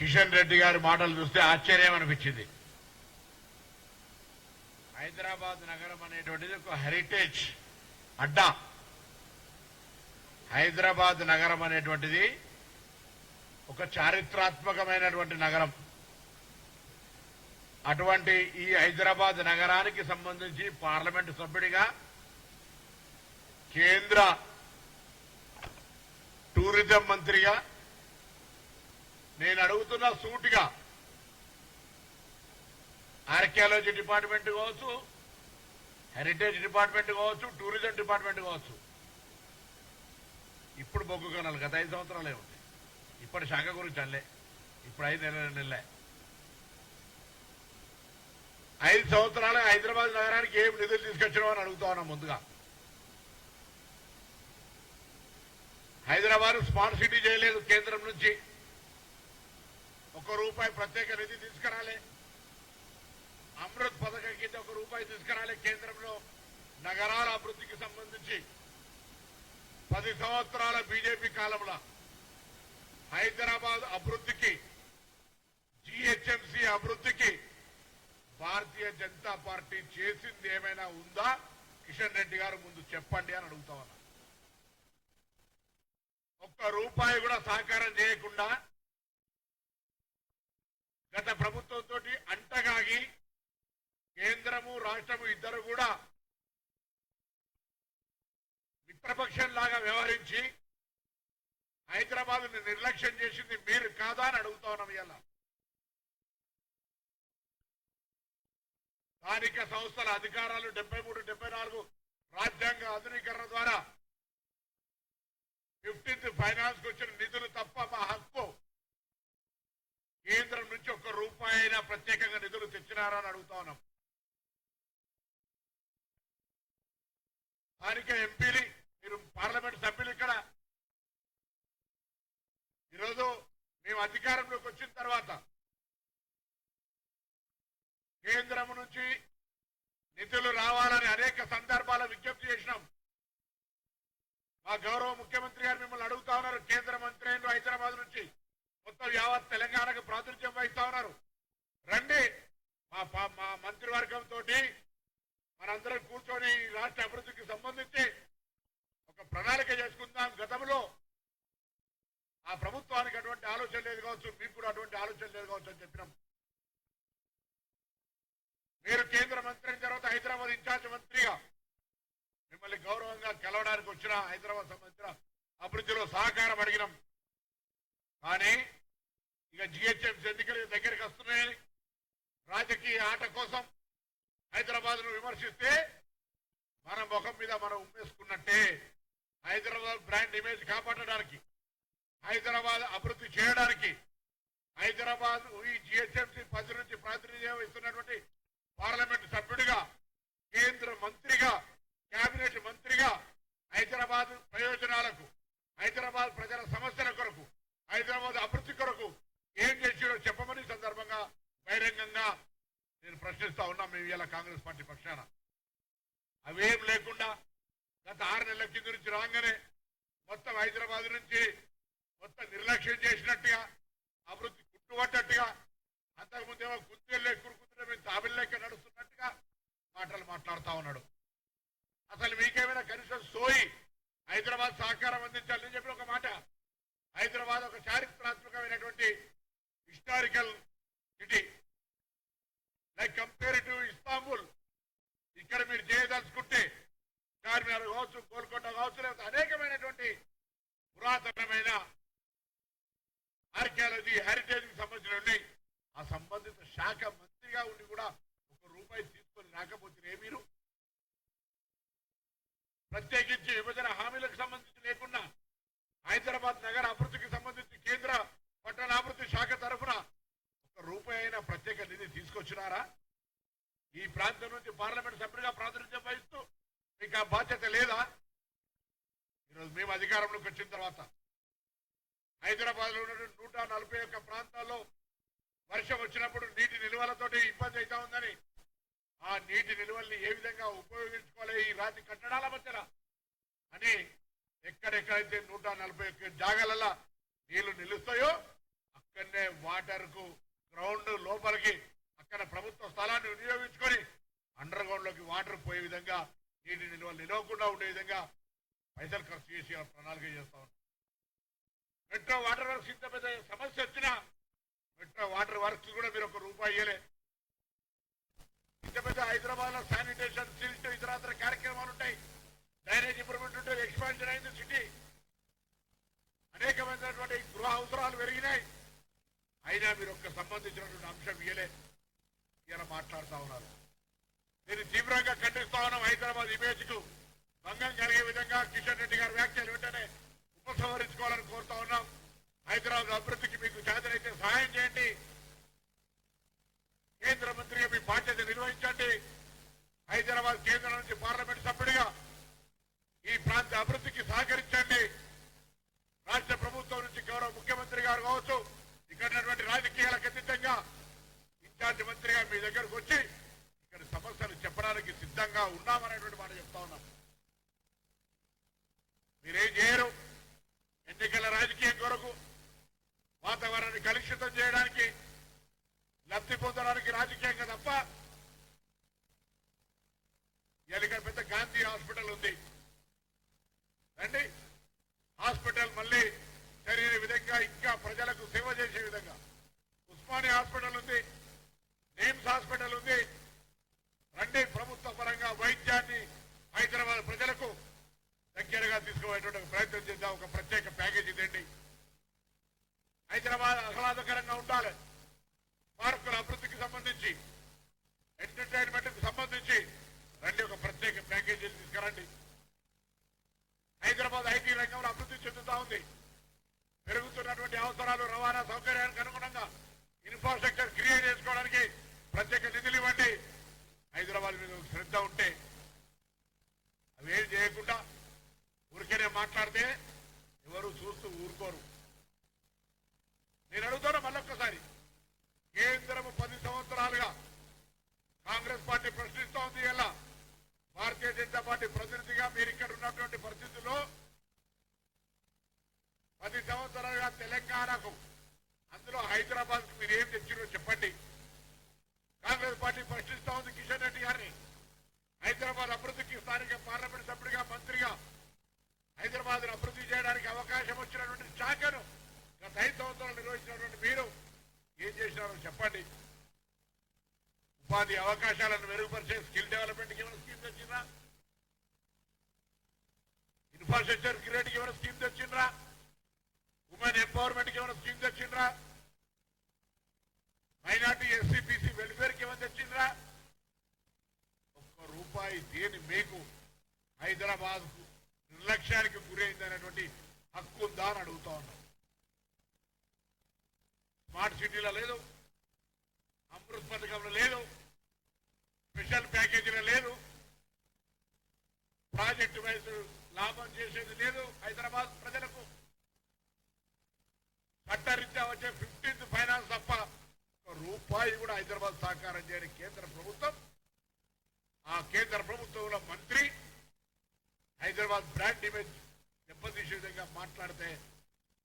కిషన్ రెడ్డి గారి మాటలు చూస్తే ఆశ్చర్యం అనిపించింది. హైదరాబాద్ నగరం అనేటువంటిది ఒక హెరిటేజ్ అడ్డా. హైదరాబాద్ నగరం అనేటువంటిది ఒక చారిత్రాత్మకమైనటువంటి నగరం. అటువంటి ఈ హైదరాబాద్ నగరానికి సంబంధించి పార్లమెంటు సభ్యుడిగా కేంద్ర టూరిజం మంత్రిగా నేను అడుగుతున్న సూటిగా. ఆర్కియాలజీ డిపార్ట్మెంట్ కావచ్చు హెరిటేజ్ డిపార్ట్మెంట్ కావచ్చు టూరిజం డిపార్ట్మెంట్ కావచ్చు. ఇప్పుడు బొగ్గు కొనాలి గత ఐదు సంవత్సరాలే ఉంది ఇప్పటి శాఖ గురించి అల్లే ఇప్పుడు ఐదు నెలల నెలలే. ఐదు సంవత్సరాలే హైదరాబాద్ నగరానికి ఏం నిధులు తీసుకొచ్చినావు అని అడుగుతా ఉన్నాం ముందుగా. హైదరాబాద్ స్మార్ట్ సిటీ చేయలేదు కేంద్రం నుంచి. ఒక రూపాయి ప్రత్యేక నిధి తీసుకురాలే. అమృత్ పథకం కింద ఒక రూపాయి తీసుకురాలే కేంద్రంలో. నగరాల అభివృద్ధికి సంబంధించి పది సంవత్సరాల బీజేపీ కాలంలో హైదరాబాద్ అభివృద్ధికి జిహెచ్ఎంసీ అభివృద్ధికి భారతీయ జనతా పార్టీ చేసింది ఏమైనా ఉందా? కిషన్ రెడ్డి గారు ముందు చెప్పండి అని అడుగుతా ఉన్నా. ఒక్క రూపాయి కూడా సహకారం చేయకుండా గత ప్రభుత్వంతో అంటగాగి కేంద్రము రాష్ట్రము ఇద్దరు కూడా మిత్రపక్షంలాగా వ్యవహరించి హైదరాబాద్ నిర్లక్ష్యం చేసింది మీరు కాదా అని అడుగుతా ఉన్నాం ఇవాళ. స్థానిక సంస్థల అధికారాలు డెబ్బై మూడు డెబ్బై నాలుగు రాజ్యాంగ ఆధునీకరణ ద్వారా ఫిఫ్టీన్త్ ఫైనాన్స్ వచ్చిన నిధులు తప్ప మా హక్కు కేంద్రం నుంచి ఒక్క రూపాయి అయినా ప్రత్యేకంగా నిధులు తెచ్చినారా అని అడుగుతా ఉన్నాం. స్థానిక ఎంపీలు మీరు పార్లమెంట్ సభ్యులు ఇక్కడ. ఈరోజు మేము అధికారంలోకి వచ్చిన తర్వాత కేంద్రం నుంచి నిధులు రావాలని అనేక సందర్భాల విజ్ఞప్తి చేసినాం. మా గౌరవ ముఖ్యమంత్రి గారు మిమ్మల్ని అడుగుతా ఉన్నారు కేంద్ర మంత్రి హైదరాబాద్ నుంచి. మొత్తం యావత్ తెలంగాణకు ప్రాతినిధ్యం వహిస్తా ఉన్నారు. రండి మా మా మంత్రివర్గంతో మనందరం కూర్చొని ఈ రాష్ట్ర అభివృద్ధికి సంబంధించి ఒక ప్రణాళిక చేసుకుందాం. గతంలో ఆ ప్రభుత్వానికి అటువంటి ఆలోచన లేదు కావచ్చు మీకు కూడా అటువంటి ఆలోచన లేదు కావచ్చు అని చెప్పినాం. మీరు కేంద్ర మంత్రి తర్వాత హైదరాబాద్ ఇన్ఛార్జ్ మంత్రిగా మిమ్మల్ని గౌరవంగా కలవడానికి వచ్చిన హైదరాబాద్ సంబంధించిన అభివృద్ధిలో సహకారం అడిగినాం. కానీ ఇక జిహెచ్ఎంసీ ఎన్నికలు దగ్గరికి వస్తున్నాయని రాజకీయ ఆట కోసం హైదరాబాద్ను విమర్శిస్తే మన ముఖం మీద మనం ఉమ్మేసుకున్నట్టే హైదరాబాద్ బ్రాండ్ ఇమేజ్ కాపాడడానికి హైదరాబాద్ అభివృద్ధి చేయడానికి హైదరాబాద్ ఈ జిహెచ్ఎంసీ పది నుంచి ప్రాతినిధ్యం ఇస్తున్నటువంటి పార్లమెంట్ సభ్యుడిగా కేంద్ర మంత్రిగా కేబినెట్ మంత్రిగా హైదరాబాద్ ప్రయోజనాలకు హైదరాబాద్ ప్రజల సమస్యల కొరకు హైదరాబాద్ అభివృద్ధి కొరకు ఏం చేసిరో చెప్పమని సందర్భంగా బహిరంగంగా నేను ప్రశ్నిస్తా ఉన్నా మేము ఇలా కాంగ్రెస్ పార్టీ పక్షాన. అవేం లేకుండా గత ఆరు నెలల కింద నుంచి రాగానే మొత్తం హైదరాబాద్ నుంచి మొత్తం నిర్లక్ష్యం చేసినట్టుగా అభివృద్ధి గుట్టుపడ్డట్టుగా అంతకుముందేమో కుత్తెళ్ళే కురుకుతుంటే మేము తాబిల్లేక నడుస్తున్నట్టుగా మాటలు మాట్లాడుతూ ఉన్నాడు. అసలు మీకేమైనా కనీసం సోయి హైదరాబాద్ సహకారం అందించాలని చెప్పి ఒక మాట. హైదరాబాద్ ఒక చారిత్రాత్మకమైనటువంటి historical city like compare to Istanbul ఇక్కడ మీరు చేయదలుచుకుంటే చార్మినార్ కావచ్చు గోల్కొండ కావచ్చు లేకపోతే అనేకమైనటువంటి పురాతనమైన ఆర్కియాలజీ హెరిటేజ్కి సంబంధించిన ఉన్నాయి. ఆ సంబంధిత శాఖ మంత్రిగా ఉండి కూడా ఒక రూపాయి తీసుకొని రాకపోతే మీరు ప్రత్యేకించి విభజన హామీలకు సంబంధించి లేకుండా హైదరాబాద్ నగర అభివృద్ధికి సంబంధించి కేంద్ర పట్టణాభివృద్ధి శాఖ తరఫున ఒక రూపాయి అయినా ప్రత్యేక నిధి తీసుకొచ్చినారా ఈ ప్రాంతం నుంచి పార్లమెంట్ సభ్యుడిగా ప్రాతినిధ్యం వహిస్తూ మీకు ఆ బాధ్యత లేదా? ఈరోజు మేము అధికారంలోకి వచ్చిన తర్వాత హైదరాబాద్లో ఉన్నటువంటి నూట నలభై ఒక్క ప్రాంతాల్లో వర్షం వచ్చినప్పుడు నీటి నిల్వలతోటి ఇబ్బంది అవుతా ఉందని ఆ నీటి నిల్వల్ని ఏ విధంగా ఉపయోగించుకోవాలి ఈ రాతి కట్టడాల మధ్యన అని ఎక్కడెక్కడైతే నూట నలభై ఒక్క జాగాలలో నీళ్ళు నిలుస్తాయో అక్కడనే వాటర్కు గ్రౌండ్ లోపలికి పక్కన ప్రభుత్వ స్థలాన్ని వినియోగించుకొని అండర్ గ్రౌండ్లోకి వాటర్ పోయే విధంగా నీటి నిల్వ నిలవకుండా ఉండే విధంగా పైసలు ఖర్చు చేసి ప్రణాళిక చేస్తా ఉన్నాం. మెట్రో వాటర్ వర్క్స్ ఇంత పెద్ద సమస్య వచ్చినా మెట్రో వాటర్ వర్క్స్ కూడా మీరు ఒక రూపాయి ఇవ్వలే ఇంత పెద్ద హైదరాబాద్లో శానిటేషన్ సిల్ట్ ఇతరాతర కార్యక్రమాలు ఉంటాయి. డ్రైనేజ్ ఇంప్రూవ్మెంట్ ఉంటుంది ఎక్స్పాన్షన్ అయింది సిటీ. అనేకమైనటువంటి గృహ అవసరాలు పెరిగినాయి. అయినా మీరు ఒక్క సంబంధించినటువంటి అంశం ఇయ్యలే. ఇలా మాట్లాడుతూ ఉన్నారు. నేను తీవ్రంగా ఖండిస్తా ఉన్నాం హైదరాబాద్ ఇమేజ్కు భంగం కలిగే విధంగా కిషన్ రెడ్డి గారి వ్యాఖ్యలు వెంటనే ఉపసంహరించుకోవాలని కోరుతా ఉన్నాం. హైదరాబాద్ అభివృద్ధికి మీకు చేతనైతే సహాయం చేయండి. కేంద్ర మంత్రిగా మీ బాధ్యత నిర్వహించండి. హైదరాబాద్ కేంద్రం నుంచి పార్లమెంట్ సభ్యుడిగా ఈ ప్రాంత అభివృద్ధికి సహకరించండి రాష్ట్ర ప్రభుత్వం నుంచి గౌరవ ముఖ్యమంత్రి గారు కావచ్చు ఇక్కడ ఉన్నటువంటి రాజకీయాలకు అతీతంగా ఇన్ఛార్జ్ మంత్రిగా మీ దగ్గరకు వచ్చి ఇక్కడ సమస్యలు చెప్పడానికి సిద్ధంగా ఉన్నామనేటువంటి మాట చెప్తా ఉన్నాం. మీరేం చేయరు? ఎన్నికల రాజకీయం కొరకు వాతావరణాన్ని కలుషితం చేయడానికి లబ్ధి పొందడానికి రాజకీయంగా తప్ప ఇవాళ పెద్ద గాంధీ హాస్పిటల్ ఉంది. రండి. హాస్పిటల్ మళ్ళీ జరిగిన విధంగా ఇంకా ప్రజలకు సేవ చేసే విధంగా. ఉస్మానియా హాస్పిటల్ ఉంది. ఎయిమ్స్ హాస్పిటల్ ఉంది. రండి ప్రభుత్వ పరంగా వైద్యాన్ని హైదరాబాద్ ప్రజలకు దగ్గరగా తీసుకుపోయేటువంటి ప్రయత్నం చేద్దాం. ఒక ప్రత్యేక ప్యాకేజీ తెండి హైదరాబాద్ ఆహ్లాదకరంగా ఉండాలి. పార్కుల అభివృద్ధికి సంబంధించి ఎంటర్టైన్మెంట్ సంబంధించి రండి ఒక ప్రత్యేక ప్యాకేజీలు తీసుకురండి. హైదరాబాద్ ఐటీ రంగంలో అభివృద్ధి చెందుతా ఉంది. పెరుగుతున్నటువంటి అవసరాలు రవాణా సౌకర్యానికి అనుగుణంగా ఇన్ఫ్రాస్ట్రక్చర్ క్రియేట్ చేసుకోవడానికి ప్రత్యేక నిధులు ఇవ్వండి. హైదరాబాద్ మీద శ్రద్ధ ఉంటే అవేం చేయకుండా ఊరికేనే మాట్లాడితే ఎవరు చూస్తూ ఊరుకోరు. నేను అడుగుతాను మళ్ళొక్కసారి కేంద్రము పది సంవత్సరాలుగా కాంగ్రెస్ పార్టీ ప్రశ్నిస్తూ ఉంది ఎలా? భారతీయ జనతా పార్టీ ప్రతినిధిగా మీరు ఇక్కడ ఉన్నటువంటి పరిస్థితుల్లో పది సంవత్సరాలుగా తెలంగాణకు అందులో హైదరాబాద్కు మీరు ఏం తెచ్చిరో చెప్పండి. పార్టీ ప్రశ్నిస్తా ఉంది కిషన్ రెడ్డి గారిని. హైదరాబాద్ అభివృద్ధికి స్థానిక పార్లమెంట్ సభ్యుడిగా మంత్రిగా హైదరాబాద్ అభివృద్ధి చేయడానికి అవకాశం వచ్చినటువంటి శాఖను గత ఐదు సంవత్సరాలు నిర్వహించినటువంటి మీరు ఏం చేసినారో చెప్పండి. ఉపాధి అవకాశాలను మెరుగుపరిచే స్కిల్ డెవలప్మెంట్కి ఏమైనా స్కీమ్ తెచ్చిందా ఇన్ఫ్రాస్ట్రక్చర్ క్రియేట్కి ఏమైనా స్కీమ్ తెచ్చిండ్రా ఉమెన్ ఎంపవర్మెంట్కి ఏమైనా స్కీమ్ తెచ్చిండ్రా మైనార్టీ ఎస్సీ బీసీ వెల్ఫేర్ ఏమైనా తెచ్చిండ్రా? ఒక్క రూపాయి దేని మీకు హైదరాబాద్ నిర్లక్ష్యానికి నిర్లక్ష్యానికి గురైందనేటువంటి హక్కు ఉందా అని అడుగుతా ఉన్నాం. స్మార్ట్ సిటీలో లేదు. అమృత్ పథకంలో లేదు. స్పెషల్ ప్యాకేజీలో లేదు. ప్రాజెక్టు వైజ్ లాభం చేసేది లేదు హైదరాబాద్ ప్రజలకు. చట్టరీత్యా వచ్చే ఫిఫ్టీన్త్ ఫైనాన్స్ తప్ప రూపాయి కూడా హైదరాబాద్ సహకారం చేయని కేంద్ర ప్రభుత్వం ఆ కేంద్ర ప్రభుత్వంలో మంత్రి హైదరాబాద్ బ్రాండ్ ఇమేజ్ దెబ్బతీసే విధంగా మాట్లాడితే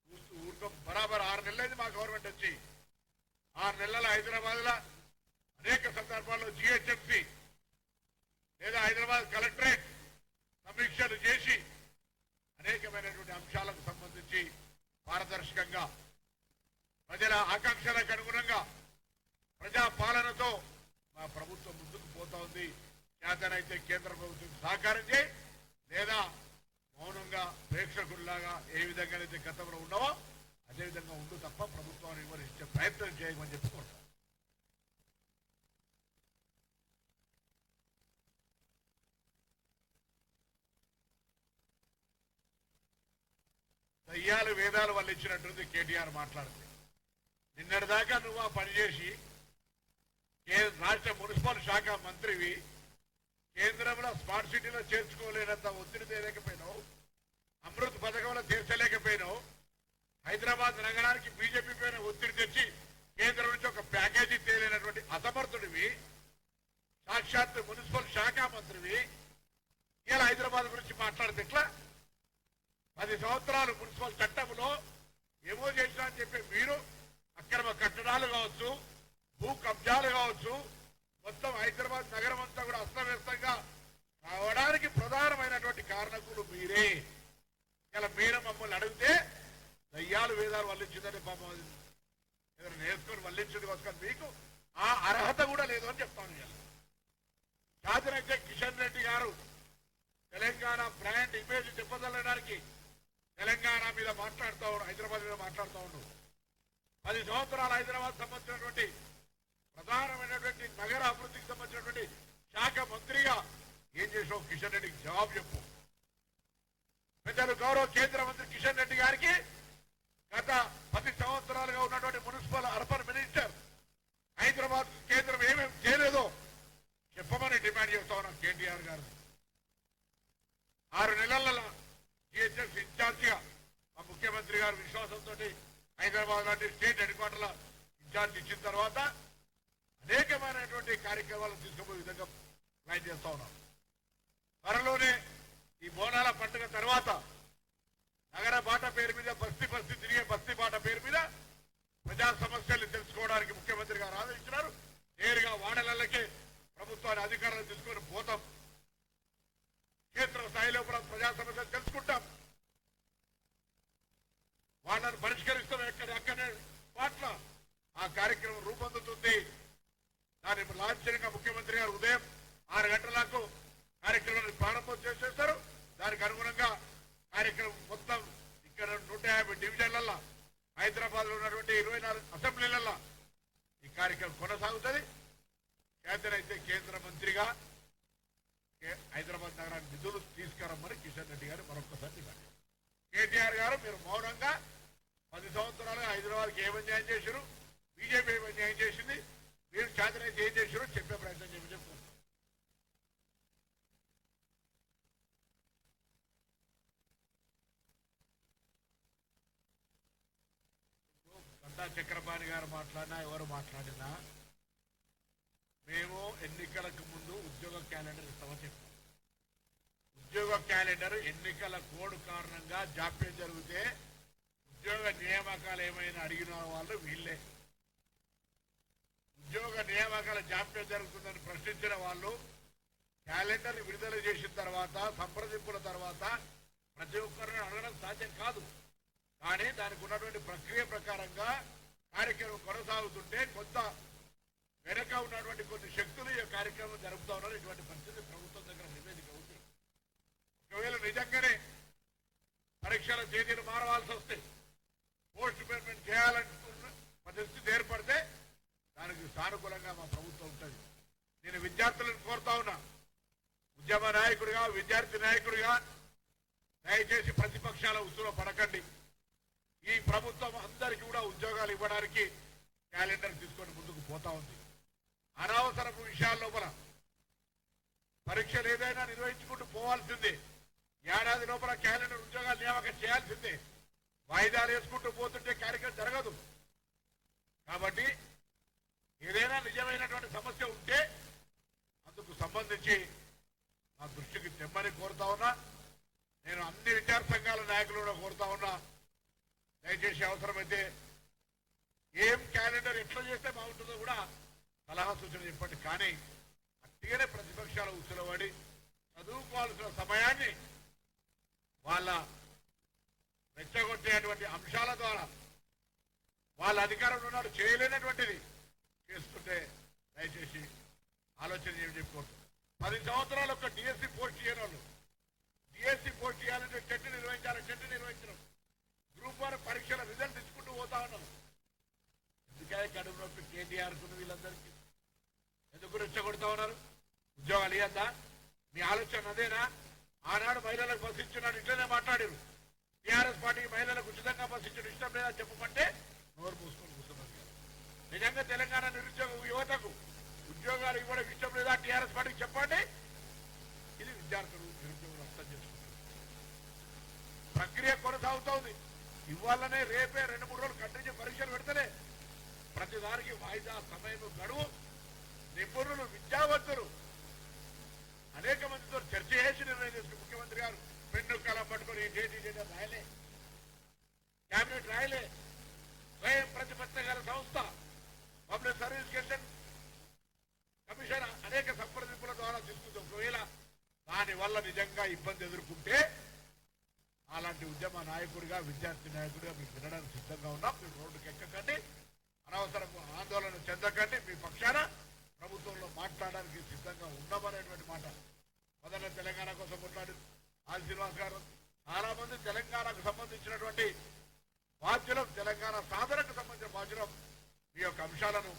చూస్తూ బరాబర్ ఆరు నెలలైంది మా గవర్నమెంట్ వచ్చి. ఆరు నెలల హైదరాబాద్లో అనేక సందర్భాల్లో జిహెచ్ఎంసీ లేదా హైదరాబాద్ కలెక్టరేట్ సమీక్షలు చేసి అనేకమైనటువంటి అంశాలకు సంబంధించి పారదర్శకంగా ప్రజల ఆకాంక్షలకు అనుగుణంగా ప్రజాపాలనతో మా ప్రభుత్వం ముందుకు పోతా ఉంది. చేతనైతే కేంద్ర ప్రభుత్వం సహకారం చేయి లేదా మౌనంగా ప్రేక్షకుల్లాగా ఏ విధంగా అయితే గతంలో ఉండవో అదే విధంగా ఉండు తప్ప ప్రభుత్వాన్ని విమర్శించే ప్రయత్నం చేయమని చెప్పుకుంటాం దయ్యాలు వేదాలు వాళ్ళు ఇచ్చినట్టుంది కేటీఆర్ మాట్లాడితే. నిన్నటిదాకా నువ్వు ఆ పని చేసి రాష్ట్ర మున్సిపల్ శాఖ మంత్రివి కేంద్రంలో స్మార్ట్ సిటీలో చేర్చుకోలేనంత ఒత్తిడి చేయలేకపోయినావు అమృత్ పథకంలో చేర్చలేకపోయినావు హైదరాబాద్ నగరానికి బీజేపీ పైన ఒత్తిడి తెచ్చి కేంద్రం నుంచి ఒక ప్యాకేజీ తేలినటువంటి అసమర్థుడివి సాక్షాత్ మున్సిపల్ శాఖ మంత్రివి. ఇలా హైదరాబాద్ గురించి మాట్లాడితే ఎట్లా? పది సంవత్సరాలు మున్సిపల్ చట్టంలో ఏమో చేసినా అని చెప్పి మీరు అక్రమ కట్టడాలు కావచ్చు భూ కబ్జాలు కావచ్చు మొత్తం హైదరాబాద్ నగరం అంతా కూడా అస్తవ్యస్తంగా కావడానికి ప్రధానమైనటువంటి కారణకులు మీరే. ఇలా మీరు మమ్మల్ని అడిగితే దయ్యాలు వేదాలు వల్లించిందని పాపం ఏదైనా నేర్చుకొని వల్లించింది వస్తుంది మీకు ఆ అర్హత కూడా లేదు అని చెప్తాను ఇవాళ శాసనజ్ఞ కిషన్ రెడ్డి గారు తెలంగాణ బ్రాండ్ ఇమేజ్ చెప్పదలడానికి తెలంగాణ మీద మాట్లాడుతూ ఉండు హైదరాబాద్ మీద మాట్లాడుతూ ఉన్నాడు పది సంవత్సరాలు హైదరాబాద్ సంబంధించినటువంటి ప్రధానమైనటువంటి నగర అభివృద్ధికి సంబంధించినటువంటి శాఖ మంత్రిగా ఏం చేసావు కిషన్ రెడ్డికి జవాబు చెప్పు. పెద్దలు గౌరవ కేంద్ర మంత్రి కిషన్ రెడ్డి గారికి గత పది సంవత్సరాలుగా ఉన్నటువంటి మున్సిపల్ అర్బన్ మినిస్టర్ హైదరాబాద్ కేంద్రం ఏమేమి చేయలేదో చెప్పమని డిమాండ్ చేస్తా ఉన్నాం కేటీఆర్ గారు. ఆరు నెలల జిహెచ్ఎస్ ఇన్ఛార్జిగా మా ముఖ్యమంత్రి గారు విశ్వాసంతో హైదరాబాద్ లాంటి స్టేట్ హెడ్ క్వార్టర్ల ఇన్ఛార్జ్ ఇచ్చిన తర్వాత కార్యక్రమాలు తీసుకుపోయే విధంగా ప్లాన్ చేస్తా ఉన్నాం. త్వరలోనే ఈ బోనాల పండుగ తర్వాత నగర బాట పేరు మీద బస్తీ బస్తీ తిరిగే బస్తీ బాట పేరు మీద ప్రజా సమస్యలు తెలుసుకోవడానికి ముఖ్యమంత్రి గారు ఆదేశించినారు. నేరుగా వాడలకే ప్రభుత్వాన్ని అధికారాలు తీసుకొని పోతాం. క్షేత్ర స్థాయిలో కూడా ప్రజా సమస్యలు తెలుసుకుంటాం. వాళ్ళని పరిష్కరిస్తాం. ఎక్కడ ఎక్కడే పాట్ల ఆ కార్యక్రమం రూపొందుతుంది. దాన్ని లాంఛనంగా ముఖ్యమంత్రి గారు ఉదయం ఆరు గంటలకు కార్యక్రమాన్ని ప్రారంభం చేసేస్తారు. దానికి అనుగుణంగా కార్యక్రమం మొత్తం ఇక్కడ నూట యాభై డివిజన్లలో హైదరాబాద్లో ఉన్నటువంటి ఇరవై నాలుగు అసెంబ్లీలలో ఈ కార్యక్రమం కొనసాగుతుంది. చేతనైతే కేంద్ర మంత్రిగా హైదరాబాద్ నగరానికి నిధులు తీసుకురమ్మని కిషన్ రెడ్డి గారు మరొకసారి కేటీఆర్ గారు మీరు మౌనంగా పది సంవత్సరాలుగా హైదరాబాద్కి ఏమన్యాయం చేశారు? బీజేపీ ఏమన్యాయం చేసింది? మీరు చేతనైతే ఏం చేశారో చెప్పే ప్రయత్నం చేయమని చెప్తున్నారు గంటా చక్రపాణి గారు మాట్లాడినా ఎవరు మాట్లాడినా మేము ఎన్నికలకు ముందు ఉద్యోగ క్యాలెండర్ ఇస్తామని చెప్పాం. ఉద్యోగ క్యాలెండర్ ఎన్నికల కోడ్ కారణంగా జాప్యం జరిగితే ఉద్యోగ నియామకాలు ఏమైనా అడిగిన వాళ్ళు వీళ్ళే. ఉద్యోగ నియామకాల జాప్యం జరుగుతుందని ప్రశ్నించిన వాళ్ళు క్యాలెండర్ విడుదల చేసిన తర్వాత సంప్రదింపుల తర్వాత ప్రతి ఒక్కరిని అడగడం సాధ్యం కాదు. కానీ దానికి ఉన్నటువంటి ప్రక్రియ ప్రకారంగా కార్యక్రమం కొనసాగుతుంటే కొంత వెనక ఉన్నటువంటి కొన్ని శక్తులు ఈ కార్యక్రమం జరుపుతా ఉన్నారు. ఇటువంటి పరిస్థితి ప్రభుత్వం దగ్గర నివేదిక ఉంది. ఒకవేళ నిజంగానే పరీక్షల తేదీలు మారవలసి వస్తే పోస్ట్ పేమెంట్ చేయాలంటున్న పరిస్థితి ఏర్పడితే దానికి సానుకూలంగా మా ప్రభుత్వం ఉంటుంది. నేను విద్యార్థులను కోరుతా ఉన్నా. ఉద్యమ నాయకుడిగా విద్యార్థి నాయకుడిగా దయచేసి ప్రతిపక్షాల ఉసులో పడకండి. ఈ ప్రభుత్వం అందరికీ కూడా ఉద్యోగాలు ఇవ్వడానికి క్యాలెండర్ తీసుకొని ముందుకు పోతా ఉంది. అనవసరపు విషయాల లోపల పరీక్షలు ఏదైనా నిర్వహించుకుంటూ పోవాల్సిందే. ఏడాది లోపల క్యాలెండర్ ఉద్యోగాలు నియామకం చేయాల్సిందే. వాయిదాలు వేసుకుంటూ పోతుంటే కార్యక్రమం జరగదు. కాబట్టి ఏదైనా నిజమైనటువంటి సమస్య ఉంటే అందుకు సంబంధించి నా దృష్టికి తెమ్మని కోరుతా ఉన్నా. నేను అన్ని విచార సంఘాల నాయకులు కూడా కోరుతా ఉన్నా. దయచేసి అవసరమైతే ఏం క్యాలెండర్ ఎట్లా చేస్తే బాగుంటుందో కూడా సలహా సూచన చెప్పండి. కానీ అట్టిగానే ప్రతిపక్షాల ఉసులబడి చదువుకోవాల్సిన సమయాన్ని వాళ్ళ రెచ్చగొట్టేటువంటి అంశాల ద్వారా వాళ్ళ అధికారంలో ఉన్నాడు చేయలేనటువంటిది. చేస్తుంటే దయచేసి ఆలోచన చేయమని చెప్పుకోవచ్చు పది సంవత్సరాలు ఒక డిఎస్సి పోస్ట్ చేయని వాళ్ళు డిఎస్సి పోస్ట్ చేయాలంటే టెట్ నిర్వహించాలి టెట్ నిర్వహించడం. గ్రూప్ వన్ పరీక్షల రిజల్ట్ ఇచ్చుకుంటూ పోతా ఉన్నాం. ఎందుకే కడుపు నొప్పి కేటీఆర్ వీళ్ళందరికీ. ఎందుకు రెచ్చగొడతా ఉన్నారు? ఉద్యోగాలు ఇవ్వద్దా మీ ఆలోచన అదేనా? ఆనాడు మహిళలకు బస్సు ఇచ్చినాడు ఇట్లనే మాట్లాడారు. టీఆర్ఎస్ పార్టీకి మహిళలకు ఉచితంగా బస్సు ఇచ్చిన ఇష్టం లేదా చెప్పమంటే నోరు మూసుకొని నిజంగా తెలంగాణ నిరుద్యోగ యువతకు ఉద్యోగాలు ఇవ్వడం ఇష్టం లేదా? టీఆర్ఎస్ పార్టీకి చెప్పండి. ఇది విద్యార్థులు నిరుద్యోగులు అర్థం చేసుకుంటారు. ప్రక్రియ కొనసాగుతోంది. ఇవాళనే రేపే రెండు మూడు రోజులు కంటిన్యూ పరీక్షలు పెడితేనే ప్రతిదానికి వాయిదా సమయం గడువు. నిపుణులు విద్యావంతులు అనేక మందితో చర్చ చేసి నిర్ణయం చేసుకుని ముఖ్యమంత్రి గారు పెన్ను కలం పట్టుకొని ఈ డేట్ రాయలే. క్యాబినెట్ రాయలే. వల్ల నిజంగా ఇబ్బంది ఎదుర్కొంటే అలాంటి ఉద్యమ నాయకుడిగా విద్యార్థి నాయకుడిగా మీకు వినడానికి సిద్ధంగా ఉన్నాం మీరు రోడ్డుకి ఎక్కకండి అనవసరం ఆందోళన చెందకండి మీ పక్షాన ప్రభుత్వంలో మాట్లాడడానికి సిద్ధంగా ఉన్నామనేటువంటి మాట. మొదట తెలంగాణ కోసం కొట్లాడు ఆది శ్రీనివాస్ గారు చాలా మంది తెలంగాణకు సంబంధించినటువంటి బాధ్యులం తెలంగాణ సాధనకు సంబంధించిన బాధ్యులం. మీ యొక్క అంశాలను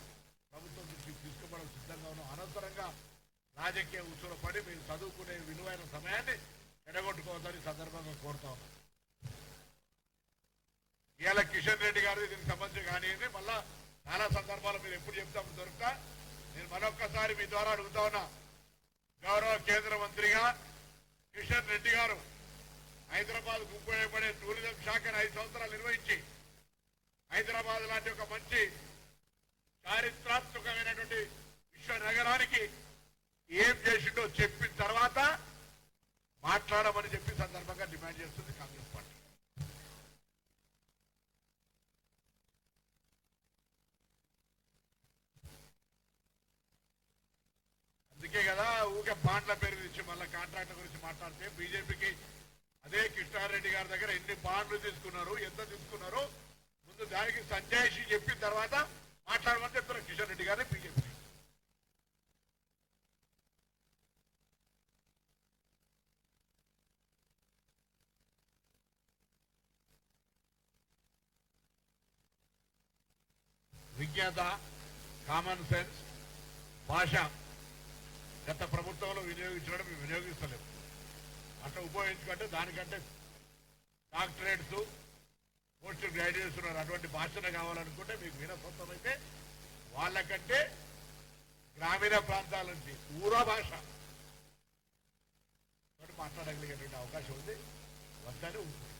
ప్రభుత్వం దృష్టికి తీసుకోవడం సిద్ధంగా ఉన్నాం. అనంతరంగా రాజకీయ ఉసులు పడి మీరు చదువుకునే విలువైన సమయాన్ని ఎడగొట్టుకోవద్దని సందర్భంగా కోరుతా ఉన్నాను ఇవాళ కిషన్ రెడ్డి గారు దీనికి సంబంధించి కానివ్వండి మళ్ళా చాలా సందర్భాలు మీరు ఎప్పుడు చెప్తాము దొరుకుతా. నేను మరొక్కసారి మీ ద్వారా అడుగుతా ఉన్నా గౌరవ కేంద్ర మంత్రిగా కిషన్ రెడ్డి గారు హైదరాబాద్ ఉపయోగపడే టూరిజం శాఖను ఐదు సంవత్సరాలు నిర్వహించి హైదరాబాద్ లాంటి ఒక మంచి చారిత్రాత్మకమైనటువంటి విశ్వ నగరానికి ఏం చేసిండో చెప్పిన తర్వాత మాట్లాడమని చెప్పి సందర్భంగా డిమాండ్ చేస్తుంది కాంగ్రెస్ పార్టీ. అందుకే కదా ఊకే బాండ్ల పేరు తెచ్చి మళ్ళీ కాంట్రాక్ట్ గురించి మాట్లాడితే బీజేపీకి అదే కృష్ణారెడ్డి గారి దగ్గర ఎన్ని బాండ్లు తీసుకున్నారు ఎంత తీసుకున్నారు ముందు దానికి సంజాయిషి చెప్పిన తర్వాత మాట్లాడమని చెప్తున్నారు. కిషన్ రెడ్డి గారిని బీజేపీ. విజ్ఞాత కామన్ సెన్స్ భాష గత ప్రభుత్వంలో వినియోగించడం వినియోగిస్తలేము అట్లా ఉపయోగించుకుంటే దానికంటే డాక్టరేట్స్ పోస్ట్ గ్రాడ్యుయేషన్ ఉన్నారు. అటువంటి భాషను కావాలనుకుంటే మీకు వినసొంతం అయితే వాళ్ళకంటే గ్రామీణ ప్రాంతాల నుంచి ఊరా భాష. మాట్లాడగలిగేటువంటి అవకాశం ఉంది. వద్దనే ఉంటుంది